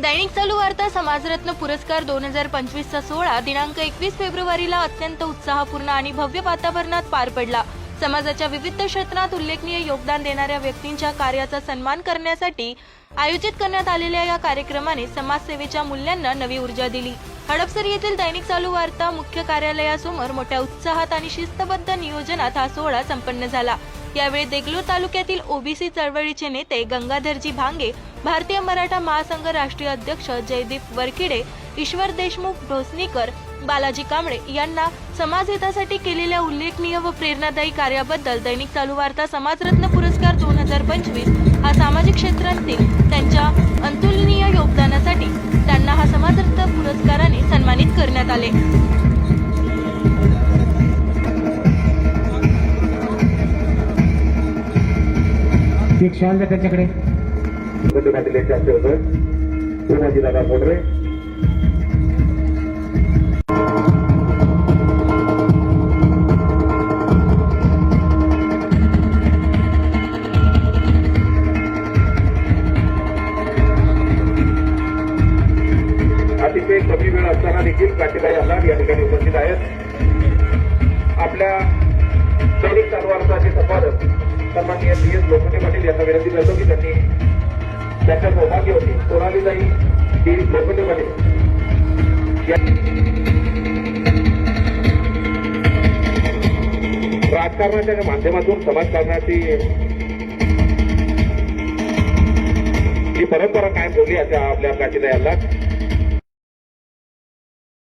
दैनिक चालू वार्ता समाजरत्न पुरस्कार दोन हजार पंचवीसचा सोहळा दिनांक एकवीस फेब्रुवारीला अत्यंत उत्साहपूर्ण आणि भव्य वातावरणात पार पडला. समाजाच्या विविध क्षेत्रात उल्लेखनीय योगदान देणाऱ्या व्यक्तींच्या कार्याचा सन्मान करण्यासाठी आयोजित करण्यात आलेल्या या कार्यक्रमाने समाजसेवेच्या मूल्यांना नवी ऊर्जा दिली. हडपसर येथील दैनिक चालू वार्ता मुख्य कार्यालयासमोर मोठ्या उत्साहात आणि शिस्तबद्ध नियोजनात हा सोहळा संपन्न झाला. यावेळी देगलूर तालुक्यातील ओबीसी चळवळीचे नेते गंगाधरजी भांगे भारतीय मराठा महासंघ राष्ट्रीय अध्यक्ष जयदीप वरकिडे ईश्वर देशमुख ढोसनीकर बालाजी कांबळे यांना समाजहितासाठी केलेल्या उल्लेखनीय व प्रेरणादायी कार्याबद्दल दैनिक चालू वार्ता समाजरत्न पुरस्कार दोन हजार पंचवीस हा सामाजिक क्षेत्रातील त्यांच्या अतुलनीय योगदानासाठी त्यांना हा समाजरत्न पुरस्काराने सन्मानित करण्यात आले. एक शाल द्या त्याच्याकडे. पाटील यांच्या हस्ते होतं शिवाजी दादा मोटरे अतिशय कमी वेळ असताना देखील काटेबाई अल्लाड या ठिकाणी उपस्थित आहेत. आपल्या दैनिक चालवार्ताचे संपादक पाटील यांना विनंती करतो की त्यांनी त्यांच्या सौभाग्य होती सोनालीताई डी लोखंडे पाटील राजकारणाच्या माध्यमातून समाजकारणाची जी परंपरा कायम ठेवली आहे त्या आपल्या प्राचीन याला